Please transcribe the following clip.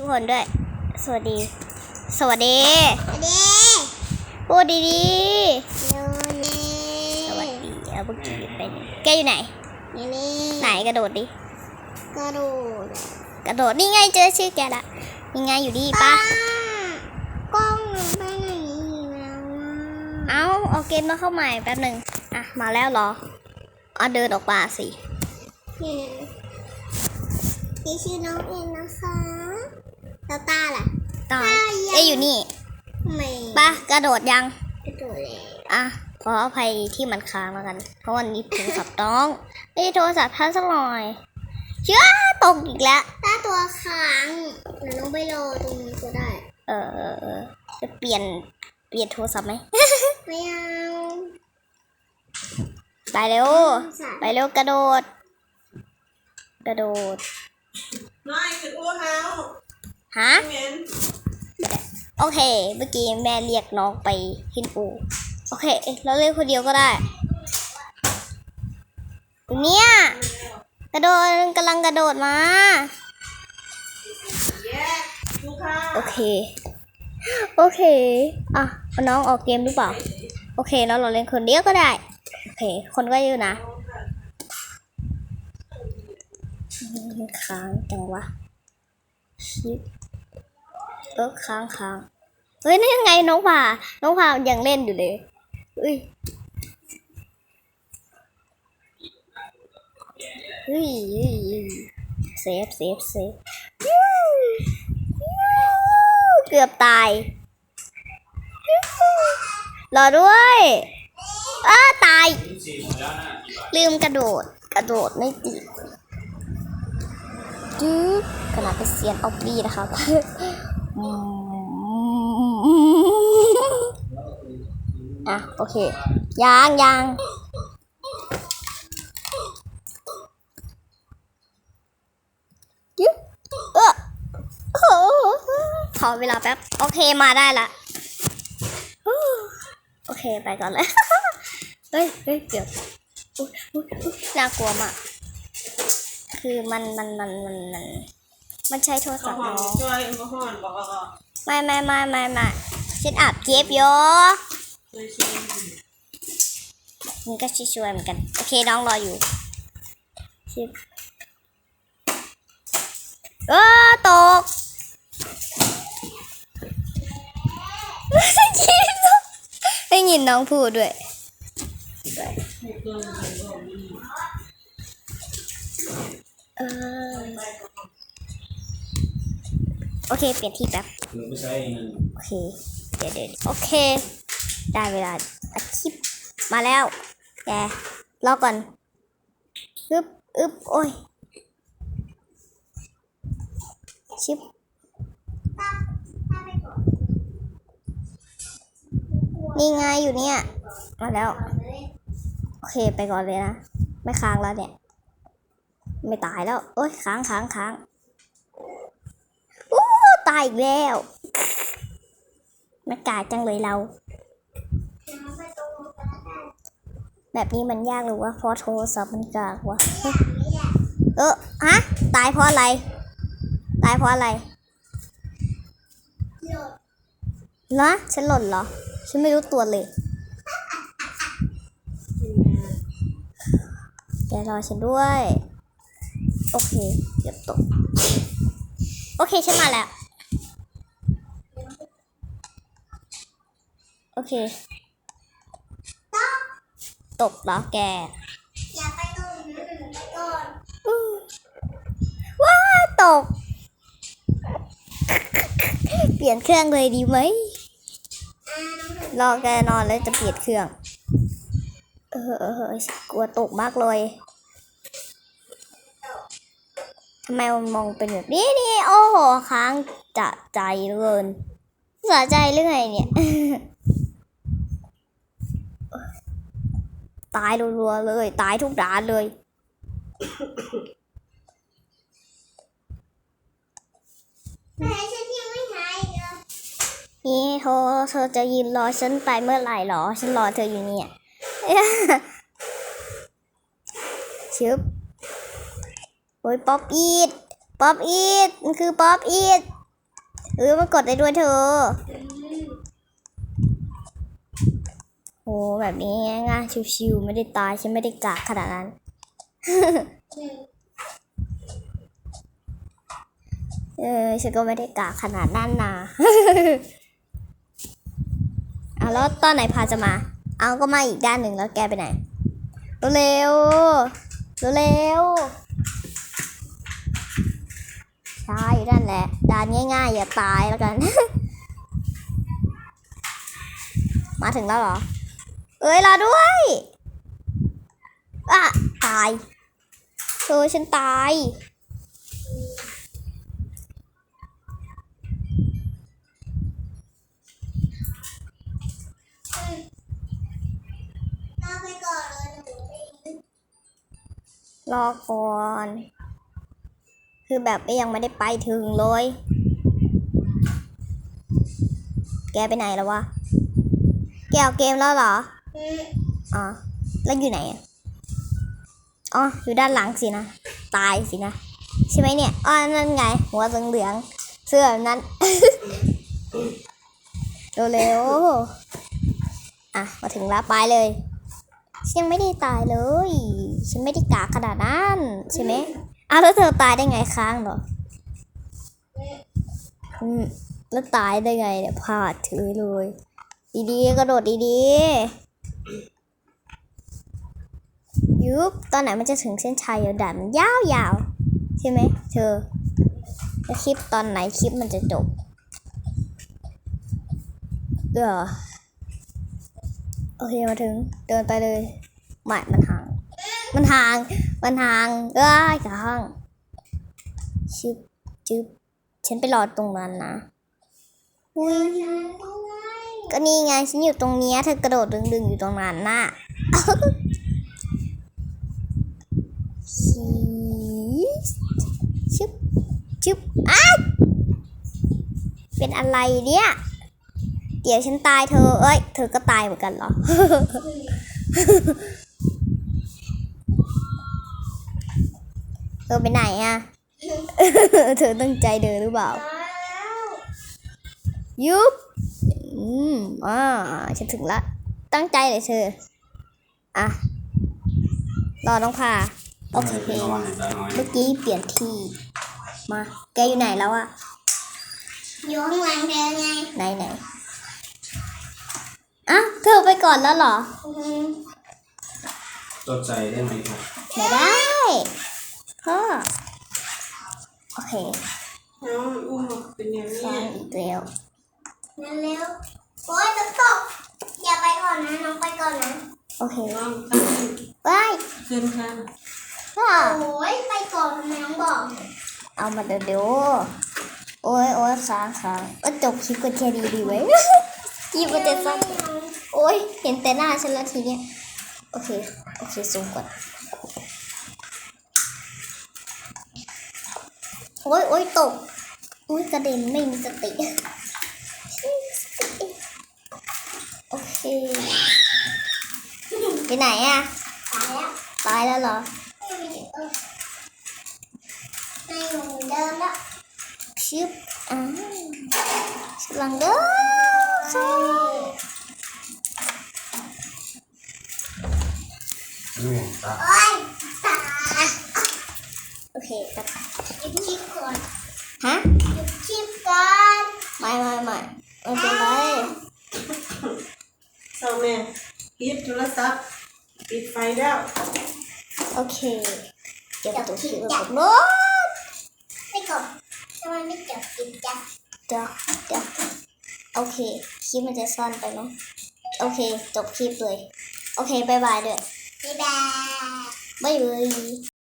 ทุกคนด้วย สวัสดี สวัสดีเด้พูดดีโยเน่ๆสวัสดีเอาบุกี้เป็นแกอยู่ไหนนี่นี่ไหนกระโดดดิ กระโดด กระโดดนี่ไงเจอชื่อแกละนี่ไงอยู่ดีปะกล้องมันไปไหนแล้วเอาเอาเกมมาเข้าใหม่แป๊บหนึ่งอะมาแล้วเหรอเอาเดินออกมาสินี่นี่ชื่อน้องเอ็นนะคะ แล้วตาล่ะตอนตายังเอ้ยอยู่นี่ทำไมปะกระโดดยัง กระโดดเลยอะขออภัยที่มันค้างแล้วกัน เพราะวันนี้โทรศัพท์น้องไม่ได้โทรศัพท์ท่านสักหน่อยเชื่อตกอีกแล้วตาตัวค้างเดี๋ยวน้องไปรอตรงนี้ก็ได้ เออเออเออจะเปลี่ยนเปลี่ยนโทรศัพท์ไหมไม่เอาไปเร็วสาไปเร็วกระโดด กระโดด ไม่คืออ้วเฮา ฮะ โอเค เมื่อกี้แม่เรียกน้องไปขึ้นปูโอเค เราเล่นคนเดียวก็ได้ เนี่ย กระโดดกำลังกระโดดมา โอเค โอเค อะน้องออกเกมหรือเปล่า โอเคแล้วเราเล่นคนเดียวก็ได้ โอเค คนก็อยู่นะค้างจังวะชิป เออค้างค้างเฮ้ยนี่ยังไงน้องผ่าน้องผ่ายังเล่นอยู่เลยเฮ้ยเฮ้ยเฮ้ยเซฟเซฟเซฟเกือบตาย รอด้วยอ้าตาย ลืมกระโดด กระโดดไม่ติดจื๊บขนาดเป็นเซียนออบบี้นะครับ อะ โอเค ยางยางยึเออโอ้โหขอเวลาแป๊บ โอเคมาได้ละ โอเคไปก่อนเลย เฮ้ยเฮ้ยเดี๋ยวน่ากลัวมาก คือมันมันมันมันมัน มันใช้โทรศัข้าพท์วหอน้มองช่วยมาห่อนบอกว่าไม่ไม่ไม่ไม่ไม่ฉันอัดเก็บโยช่วยช่วยนี่ก็ช่วยๆเหมือนกัน โอเคน้องรออยู่ชิบเออตกได้ยินน้องพูดด้วยเออ โอเค เปลี่ยนที่แป๊บไม่ใช่นั่นโอเค เดี๋ยวเดี๋ยวโอเค ได้เวลาอัดคลิปมาแล้วแกรอก่อนอึบอึบโอ้ย ชิปนี่ไงอยู่เนี่ย มาแล้ว โอเคไปก่อนเลยนะ ไม่ค้างแล้วเนี่ย ไม่ตายแล้ว โอ้ยค้างค้างค้างอู้ ตายอีกแล้วไม่กาจังเลยเรา แบบนี้มันยากหรือว่าเพราะโทรศัพท์มันกากวะเออฮะตายเพราะอะไร ตายเพราะอะไรนะฉันหล่นเหรอ ฉันไม่รู้ตัวเลยแกรอฉันด้วย โอเคเกือบตก โอเค ฉันมาแล้ว โอเค ตกแล้วแก อย่าไปตรงนั้นไปก่อนว้าตก เปลี่ยนเครื่องเลยดีไหมรอแกนอนแล้วจะเปลี่ยนเครื่อง เออเออเออกลัวตกมากเลยทำไมมันมองเป็นแบบนี้นี่โอ้โหค้างจะใจเหลือเกินสะใจหรือไงเนี่ย ตายรัวๆเลย ตายทุกด่านเลย แต่ฉันยังไม่หายอีกเหรอนี่เธอเธอจะยืนรอฉันไปเมื่อไหร่หรอ ฉันรอเธออยู่เนี่ย ชึบโอ้ยป๊อปอีดป๊อปอีดมันคือป๊อปอีดเออมันกดได้ด้วยเธอ โหแบบนี้ง่ายๆชิวๆไม่ได้ตายฉันไม่ได้กากขนาดนั้น เออฉันก็ไม่ได้กากขนาดนั้นนะเอาแล้วตอนไหนพาจะมา เอาก็มาอีกด้านหนึ่งแล้วแกไปไหนเร็วเร็วใช่นั่นแหละด้านง่ายๆ อย่าตายแล้วกัน มาถึงแล้วเหรอ เอ้ยรอด้วยอะตายเธอฉันตายราไปก่อนเลยรอก่อน คือแบบยังไม่ได้ไปถึงเลย แกไปไหนแล้ววะ แกเอาเกมแล้วเหรอ อ๋อ แล้วอยู่ไหนอะอ๋อ อยู่ด้านหลังสินะ ตายสินะ ใช่ไหมเนี่ย อ๋อ นั่นไง หัวเหลืองเสื้อแบบนั้น เร็วๆอะ มาถึงแล้วไปเลยฉันยังไม่ได้ตายเลย ฉันไม่ได้กากขนาดนั้น ใช่ไหมอ้าวแล้วเธอตายได้ไงค้างเหรออืมแล้วตายได้ไงเนี่ยพลาดถือเลย ดีๆกระโดดดีๆ ยุบตอนไหนมันจะถึงเส้นชัยอะด่านมันยาวๆใช่ไหมเธอคลิปตอนไหนคลิปมันจะจบเออโอเคมาถึงเดินไปเลยไม่มันห่าง มันห่าง มันห่างเอ้ยกระห้างชิบจึบฉันไปรอตรงนั้นนะอุ้ยก็นี่ไงฉันอยู่ตรงเนี้ยเธอกระโดดดึงๆอยู่ตรงนั้นน่ะ ชึบอ้าวเป็นอะไรเนี่ย เดี๋ยวฉันตายเธอ เอ้ย เธอก็ตายเหมือนกันเหรอ เธอไปไหนอะเธอตั้งใจเดินหรือเปล่ามาแล้วยุบอืมอ่าฉันถึงละ ตั้งใจเลยเธอ อะ รอน้องพา โอเค เมื่อกี้เปลี่ยนที่ มา แกอยู่ไหนแล้วอะอยู่ข้างหลังเธอไง ไหนไหนอะเธอไปก่อนแล้วเหรออืมตกใจได้ไหมครับไม่ได้พ่อโอเคเอาอุ้มเป็นอย่างฟันี้งอีกแล้วนั่นเร็วโอ๊ยจะตกอย่าไปก่อนนะน้องไปก่อนนะ โอเคน้องขึ้นไปขึ้นค่ะพ่อโอ้ยไปก่อนทำไมน้องบอก เอามาเดี๋ยวเดี๋ยวโอ้ยโอ้ยค้างค้างก็จบคลิปกันแค่ดีดีไว้คลิปมันจะสั้นโอ้ยเห็นแต่หน้าฉันแล้วทีเนี้ยโอเค โอเคซูมก่อนโอ้ยโอ้ยตกโอ้ยกระเด็นไม่มีสติโอเค ไปไหนอะตายแล้วตายแล้วเหรอ ใน หนูเดิมแล้วชิบอ่าฉันกำลังเดินเข้านี่ตาโอ๊ยตายโอเคครับหยุดชิปก่อนฮะหยุดชิปก่อนไม่ไม่ไม่ไม่เป็นไรเศร้าแม่ปิดโทรศัพท์ปิดไฟแล้ว โอเค เดี๋ยวตัวคิดว่าผมโน้ไม่ กดทำไมไม่จับจิบจับเดี๋ยวเดี๋ยวโอเค คลิปมันจะสั้นไปไหมโอเค จบคลิปเลย โอเคบายบายด้วยบ๊ายบาย บ๊ายบาย